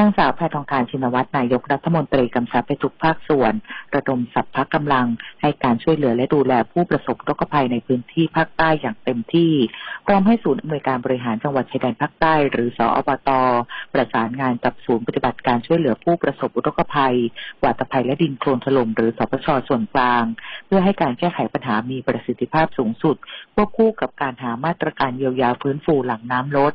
นางสาวแพทองทานชินวัตรนายกรัฐมนตรีกำชับไปทุกภาคส่วน ระดมสัพพะกำลัง ให้การช่วยเหลือและดูแลผู้ประสบอุทกภัยในพื้นที่ภาคใต้อย่างเต็มที่ พร้อมให้ศูนย์อำนวยการบริหารจังหวัดชายแดนภาคใต้ หรือสอบต ประสานงานกับศูนย์ปฏิบัติการช่วยเหลือผู้ประสบอุทกภัย วาตภัยและดินโคลนถล่มหรือสปชส่วนกลาง เพื่อให้การแก้ไขปัญหามีประสิทธิภาพสูงสุดควบคู่กับการหามาตรการเยียวยาฟื้นฟูหลังน้ำลด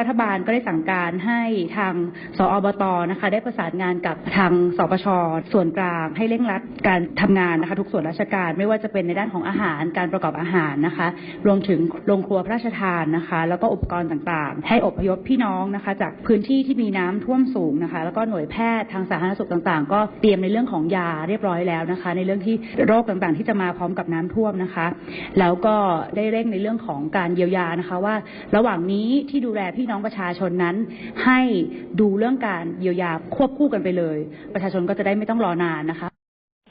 รัฐบาลก็ได้สั่งการให้ทางสอบตนะคะ ได้ประสานงานกับทางสปชส่วนกลาง ให้เร่งรัดการทำงานนะคะ ทุกส่วนราชการไม่ว่าจะเป็นในด้านของอาหารการประกอบอาหารนะคะ รวมถึงโรงครัวพระราชทานนะคะ แล้วก็อุปกรณ์ต่างๆ ให้อพยพพี่น้องนะคะ จากพื้นที่ที่มีน้ำท่วมสูงนะคะ แล้วก็หน่วยแพทย์ทางสาธารณสุขต่างๆ ก็เตรียมในเรื่องของยาเรียบร้อยแล้วนะคะ ในเรื่องที่โรคต่างๆ ที่จะมาพร้อมกับน้ำท่วมนะคะ แล้วก็ได้เร่งในเรื่องของการเยียวยานะคะ ว่าระหว่างนี้ที่ดูแลพี่น้องประชาชนนั้น ให้ดูเรื่องการเยียวยาควบคู่กันไปเลย ประชาชนก็จะได้ไม่ต้องรอนานนะคะ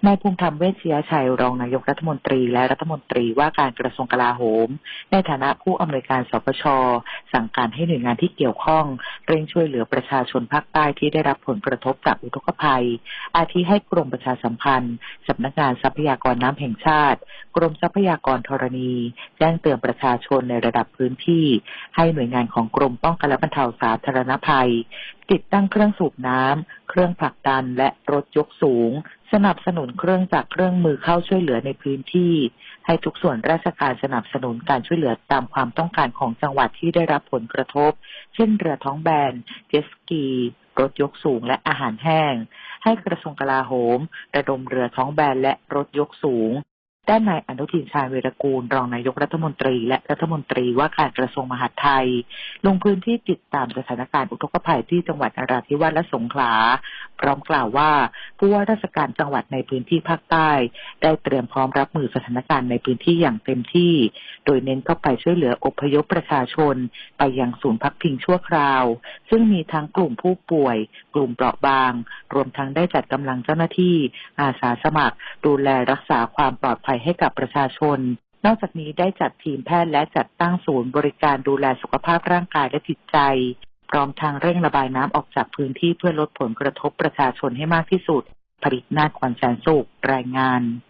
นายภูมิธรรมเวชยชัยรองนายกรัฐมนตรีและรัฐมนตรีว่าการกระทรวงกลาโหม ในฐานะผู้อำนวยการสปชสั่งการให้หน่วยงานที่เกี่ยวข้อง เร่งช่วยเหลือประชาชนภาคใต้ที่ได้รับผลกระทบจากอุทกภัย อาทิให้กรมประชาสัมพันธ์สำนักงานทรัพยากรน้ำแห่งชาติ กรมทรัพยากรธรณี แจ้งเตือนประชาชนในระดับพื้นที่ ให้หน่วยงานของกรมป้องกันและบรรเทาสาธารณภัย ติดตั้งเครื่องสูบน้ำเครื่องผลักดันและรถยกสูงสนับสนุนเครื่องจักรเครื่องมือเข้าช่วยเหลือในพื้นที่ ให้ทุกส่วนราชการสนับสนุนการช่วยเหลือตามความต้องการของจังหวัดที่ได้รับผลกระทบ เช่นเรือท้องแบนเจสกี รถยกสูงและอาหารแห้ง ให้กระทรวงกลาโหม ระดมเรือท้องแบนและรถยกสูง ด้านนายอนุทินชาญวีรกูล รองนายกรัฐมนตรี และรัฐมนตรีว่าการกระทรวงมหาดไทย ลงพื้นที่ติดตามสถานการณ์อุทกภัยที่จังหวัดนราธิวาสและสงขลา พร้อมกล่าวว่า ผู้ว่าราชการจังหวัดในพื้นที่ภาคใต้ ได้เตรียมพร้อมรับมือสถานการณ์ในพื้นที่อย่างเต็มที่ โดยเน้นเข้าไปช่วยเหลืออพยพประชาชน ไปยังศูนย์พักพิงชั่วคราว ซึ่งมีทั้งกลุ่มผู้ป่วย กลุ่มเปราะบาง รวมทั้งได้จัดกำลังเจ้าหน้าที่ อาสาสมัคร ดูแลรักษาความปลอดภัยให้กับประชาชน นอกจากนี้ได้จัดทีมแพทย์และจัดตั้งศูนย์บริการดูแลสุขภาพร่างกายและจิตใจ พร้อมทางเร่งระบายน้ำออกจากพื้นที่เพื่อลดผลกระทบประชาชนให้มากที่สุด ผลิตนาฏควันแสนสุขรายงาน